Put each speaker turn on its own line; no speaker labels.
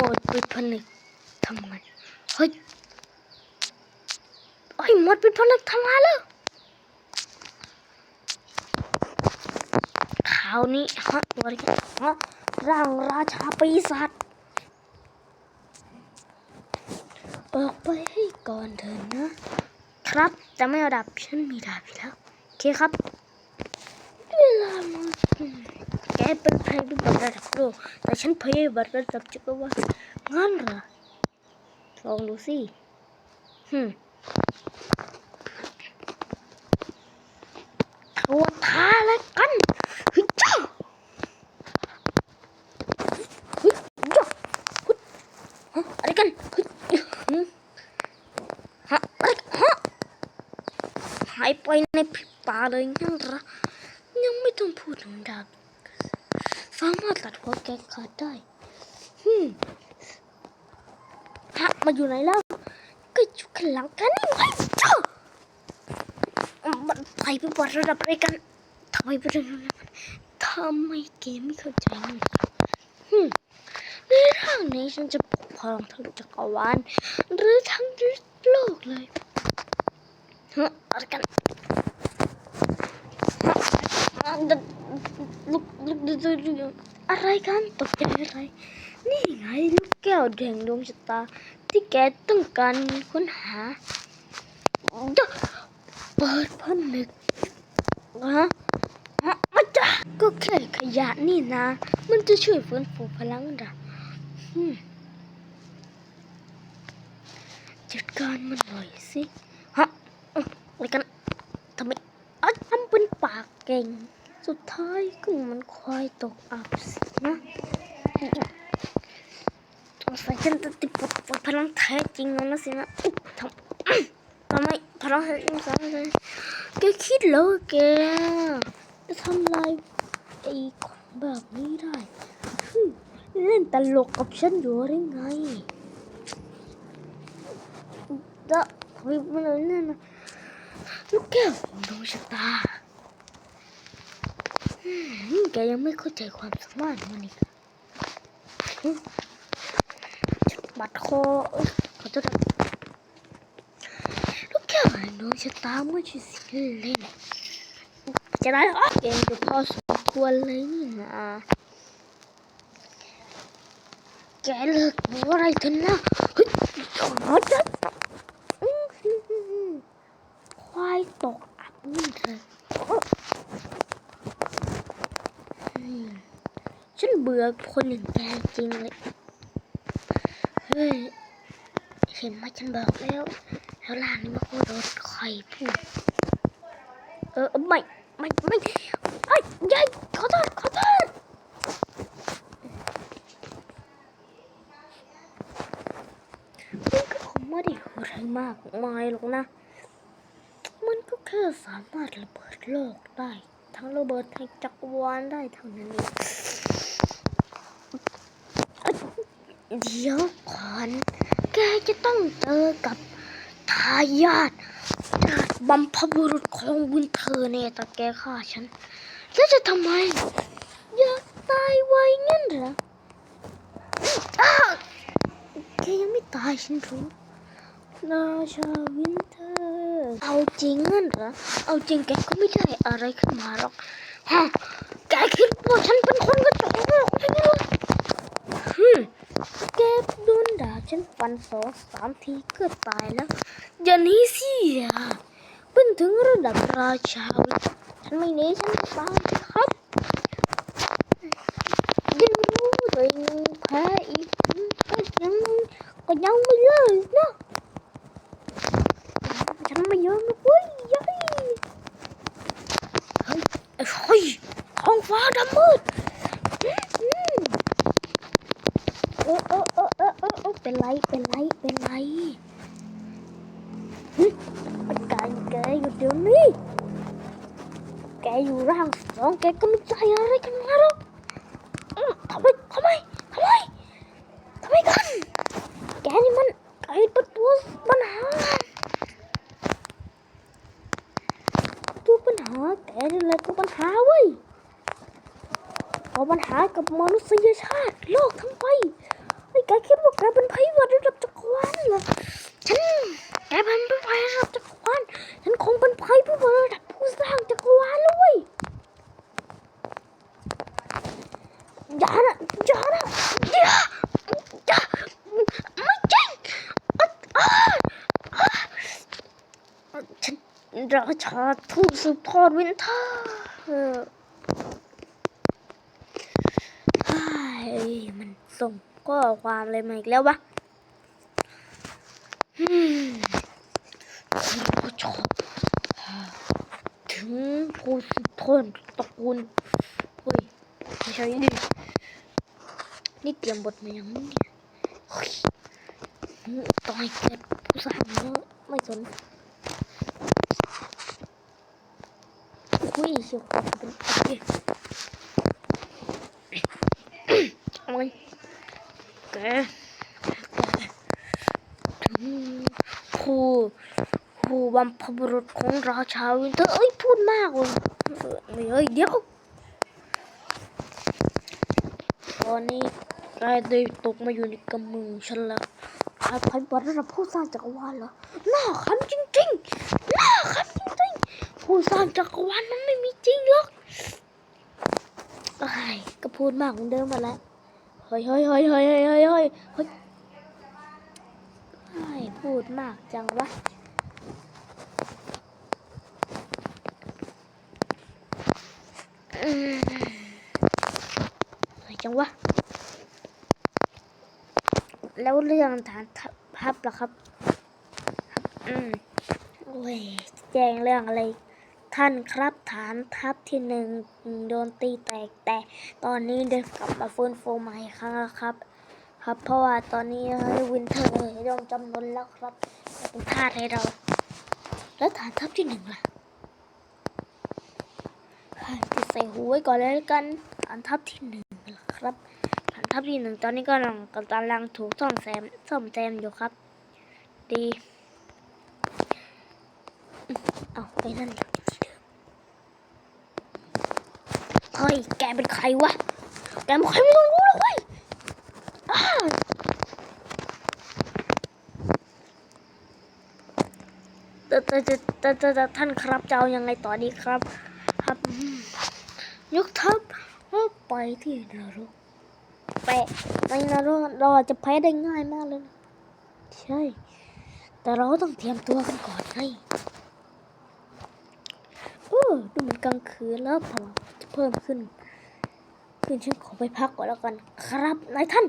หมดปิดผนึกทำงานเฮ้ยเฮ้ยหมดปิดผนึกทำงานแล้วคราวนี้ฮะตัวนี้ฮะร่างราชาปีศาจออกไปให้ก่อนเถอะนะ ครับจะไม่เอาดาบฉันมีดาบแล้วโอเคครับเวลามา แกเป็นภัยพิบัติระดับโลกแต่ฉันภัยพิบัติระดับจักรวาลงั้นเหรอลองดูสิฮึมตัวท้าแล้วกันฮ้ยจ้าฮ้ยจ้าฮ้ยฮะอะไรกันฮ้ยฮึฮะอะไรฮะหายไปในพริบตาเลยงั้นเหรอยังไม่ต้องพูดถึงดาบ สามารถตัดหัวแกขาดได้ฮึฮะมาอยู่ไหนแล้ว ก็อยู่ข้างหลังกันนี่ไงจ้ามันไปไปบอดระดับอะไรกันทำไมไปเรื่องนั้นมันทำไมเกมไม่เข้าใจมันฮึในร่างนี้ฉันจะปกครองทั้งจักรวาลหรือทั้งโลกเลยฮะอะไรกัน ลุกลุกดูดูดูอะไรกันตกใจอะไรนี่ไงลูกแก้วแดงดวงชะตา ที่แกต้องการค้นหาจะเปิดผนึกฮะฮะมันจะก็แค่ขยะนี่นะ มันจะช่วยฟื้นฟูพลังดะอืมจัดการมันหน่อยสิ ฮะอะไรกันทำไมอะทำเป็นปากเก่ง สุดท้ายก็มันควายตกอับสินะสงสัยฉันจะติดปดปดพลังแท้จริงแล้วนะสินะอุ๊ทำทำไมพลังแท้จริงสามารถแกคิดแล้วแกจะทำลายไอ้ของแบบนี้ได้เล่นตลกกับฉันอยู่หรือไงเดะทำไมมันอะไรนั่นนะลูกแก้วดวงชะตา แกยังไม่เข้าใจความสามารถมันอีกบัดคอเขอโทษนะลูกแก้วแห่งชะตาไม่ใช่สิ่งเล่นจะได้เหรอเกมจะพอสมควรเลยนี่นะแกเลิกบอกอะไรเถอะนะเฮ้ยขอจัดอื้อหือหือหือควายตกอับนี่เลย อืม ฉันเบื่อคนอย่างแกจริงเลย เฮ้ย เห็นไหมฉันบอกแล้ว แล้วล่างนี้มันก็โดนใครพูด เออไม่ไม่ไม่ไอ้ยยายขอโทษขอโทษมันก็คงไม่ได้อะไรมากมายหรอกนะ มันก็แค่สามารถระเบิดโลกได้ ทั้งระเบิดทั้งจักรวาลได้เท่านั้นเองเอ้ยเดี๋ยวก่อนแกจะต้องเจอกับทายาทจากบัมพบุรุษของบุญเธอเนี่ยแต่แกฆ่าฉัน แล้วจะทำไม อยากตายไวงั้นเหรออแกยังไม่ตายฉันรู้ราชาวินเทอร์ เอาจริงงั้นเหรอ เอาจริงแกก็ไม่ได้อะไรขึ้นมาหรอกฮะแกคิดว่าฉันเป็นคนกระจอกหรอใช่ไหมล่ะฮึแกโดนด่าฉันฟันสองสามทีก็ตายแล้ว อย่าหนี้สิอะเป็นถึงระดับราชาวินฉันไม่หนีฉันตายครับยังรู้ตัวเองแพ้อีกก็ยังก็ยังไม่เลิกนะ ฉันไม่ยอมนะเว้ยยัยเฮ้ยไอ้เฮ้ยท้องฟ้าดำมืดอืมเออเออเออเออ เป็นไร เป็นไร เป็นไรหึแกแกอยู่เดี๋ยวนี้ แกอยู่ร่างสองแกก็ไม่ใจอะไรกันมาหรอกทำไมทำไมทำไมทำไมกัน แกนี่มันไก่ประตูปัญหาตัวปัญหาแกนี่แหละตัวปัญหาเว้ยเอาปัญหากับมนุษยชาติโลกทั้งไปไอ้แกคิด ราชาทูตสืบทอดวินเทอร์เออเฮ้ยมันส่งก็ความอะไรมาอีกแล้ววะอืมคุณผู้ชมถึงผู้สืบทอดตระกูลเฮ้ยไม่ใช่ดินี่เตรียมบทมาย่างเนี่ยต่อยเกิดผู้สร้างเนอะไม่สน อุ้ยเชียวเป็นโอเคโอ้ยแกถึงผู้ผู้บัมพบุรุษของราชาวินเทอร์เอ้ยพูดมากเลยเอ้ยเดี๋ยวตอนนี้กายได้ตกมาอยู่ในกำมือฉันแล้วใครใครบอกระดับผู้สร้างจักรวาลเหรอหน้าขำจริงๆหน้าขำจริงๆ ผู้สร้างจักรวาลมันไม่มีจริงหรอกไอ้ก็พูดมากเหมือนเดิมมาแล้วเฮ้ยเฮ้ยเฮ้ยเฮ้ยเฮ้ยเฮ้ยเฮ้ยเฮ้ยพูดมากจังวะเฮ้ยจังวะ แล้วเรื่องฐานทัพล่ะครับ อืมโอ้ยแจ้งเรื่องอะไร ท่านครับฐานทัพที่หนึ่งโดนตีแตกแต่ตอนนี้ได้กลับมาฟื้นฟูใหม่ครั้งแล้วครับ ครับเพราะว่าตอนนี้วินเทอร์ยอมจำนนแล้วครับเป็นทาสให้เรา แล้วฐานทัพที่หนึ่งล่ะให้ติดใส่หูไว้ก่อนเลยแล้วกันฐานทัพที่หนึ่งล่ะครับฐานทัพที่หนึ่งตอนนี้ก็กำลังกำลังถูกซ่อมแซมซ่อมแซมอยู่ครับ ดีเอาไปนั่นอยู่ที่เดิมเฮ้ย แกเป็นใครวะ แกเป็นใครไม่ต้องรู้หรอกเว้ยอ้าวแต่แต่แต่แต่แต่ท่านครับจะเอายังไงต่อดีครับ ครับ ยกทัพไปที่นรกแปในนรกเราจะแพ้ได้ง่ายมากเลยนะใช่ แต่เราต้องเตรียมตัวกันก่อนไงโอ้ดูเหมือนกลางคืนแล้วพลังจะ เพิ่มขึ้น คืนฉันขอไปพักก่อนแล้วกัน ครับนายท่าน